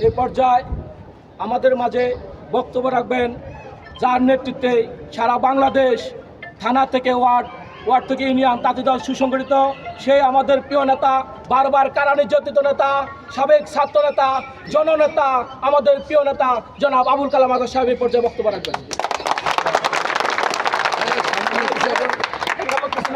এই পর্যায়ে আমাদের মাঝে বক্তব্য রাখবেন, যার নেতৃত্বে সারা বাংলাদেশ থানা থেকে ওয়ার্ড ওয়ার্ড থেকে ইউনিয়ন, তাঁতি দল সুসংগঠিত, সেই আমাদের প্রিয় নেতা, বারবার কারা নির্যাতিত নেতা, সাবেক ছাত্র নেতা, জননেতা, আমাদের প্রিয় নেতা, জনাব আবুল কালাম আজাদ সাহেব এই পর্যায়ে বক্তব্য রাখবেন।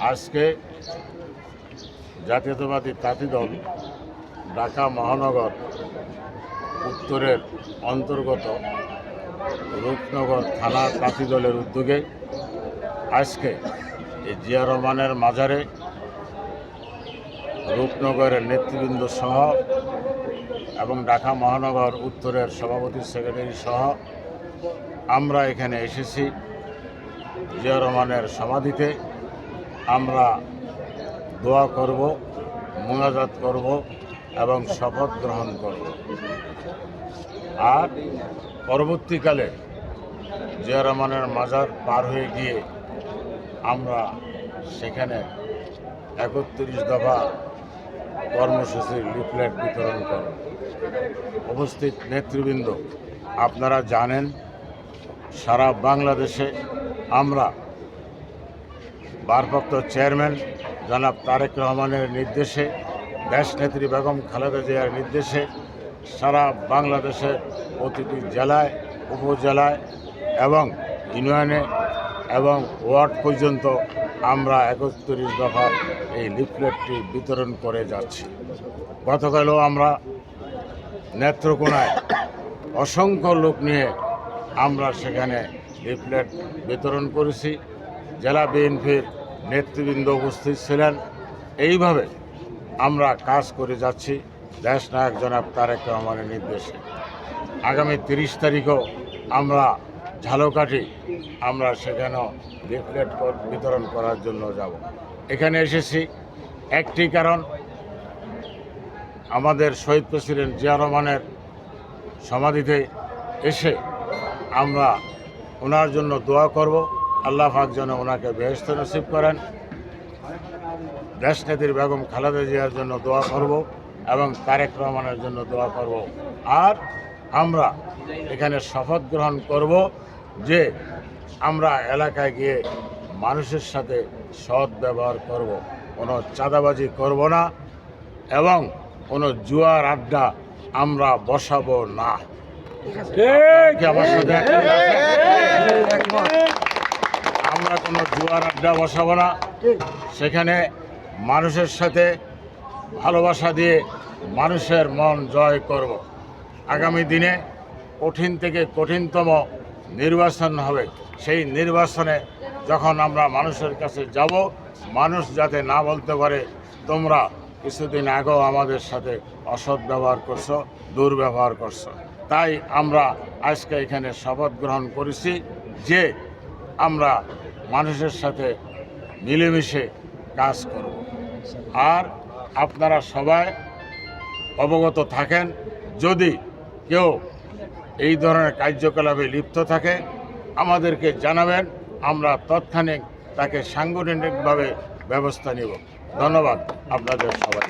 আজকে জাতীয়তাবাদী তাঁতি দল ঢাকা মহানগর উত্তরের অন্তর্গত রূপনগর থানা তাঁতি দলের উদ্যোগে আজকে এই জিয়া রহমানের মাজারে রূপনগরের নেতৃবৃন্দ সহ এবং ঢাকা মহানগর উত্তরের সভাপতি সেক্রেটারি সহ আমরা এখানে এসেছি জিয়া রহমানের সমাধিতে। আমরা দোয়া করব, মোনাজাত করব এবং শপথ গ্রহণ করব। আর পরবর্তীকালে জিয়া রহমানের মাজার পার হয়ে গিয়ে আমরা সেখানে একত্রিশ দফা কর্মসূচির লিফলেট বিতরণ করব। উপস্থিত নেতৃবৃন্দ, আপনারা জানেন, সারা বাংলাদেশে আমরা ভারপ্রাপ্ত চেয়ারম্যান জনাব তারেক রহমানের নির্দেশে দেশনেত্রী বেগম খালেদা জিয়ার নির্দেশে সারা বাংলাদেশের প্রতিটি জেলায়, উপজেলায় এবং ইউনিয়নে এবং ওয়ার্ড পর্যন্ত আমরা একত্রিশ দফার এই লিফলেটটি বিতরণ করে যাচ্ছি। গতকালও আমরা নেত্রকোনায় অসংখ্য লোক নিয়ে আমরা সেখানে লিফলেট বিতরণ করেছি। জেলা বিএনপির নেতৃবৃন্দ উপস্থিত ছিলেন। এইভাবে আমরা কাজ করে যাচ্ছি। দেশ নায়ক জনাব তারেক রহমানের নির্দেশে। আগামী তিরিশ তারিখও আমরা ঝালকাঠি, আমরা সেখানেও লিফলেট বিতরণ করার জন্য যাব। এখানে এসেছি। একটি কারণ, আমাদের শহীদ প্রেসিডেন্ট জিয়া রহমানের সমাধিতে এসে আমরা ওনার জন্য দোয়া করব। আল্লাহ পাক যেন ওনাকে বেহস্ত নসিব করেন। দেশনেত্রীর বেগম খালেদা জিয়ার জন্য দোয়া করব এবং তারেক রহমানের জন্য দোয়া করব। আর আমরা এখানে শপথ গ্রহণ করব যে আমরা এলাকায় গিয়ে মানুষের সাথে সৎ ব্যবহার করব। কোনো চাঁদাবাজি করব না এবং কোনো জুয়ার আড্ডা আমরা বসাবো না। আমার সাথে? আমরা কোনো জুয়ার আড্ডা বসাবো না। সেখানে মানুষের সাথে ভালোবাসা দিয়ে মানুষের মন জয় করব। আগামী দিনে কঠিন থেকে কঠিনতম নির্বাচন হবে। সেই নির্বাচনে যখন আমরা মানুষের কাছে যাব মানুষ যাতে না বলতে পারে তোমরা কিছুদিন আগেও আমাদের সাথে অসৎ ব্যবহার করছ দুর্ব্যবহার করছ। তাই আমরা আজকে এখানে শপথ গ্রহণ করেছি যে আমরা মানুষের সাথে মিলেমিশে কাজ করব। আর আপনারা সবাই অবগত থাকেন, যদি কেউ এই ধরনের কার্যকলাপে লিপ্ত থাকে, আমাদেরকে জানাবেন, আমরা তৎক্ষণিক তাকে সাংগঠনিকভাবে ব্যবস্থা নিব। ধন্যবাদ আপনাদের সবাই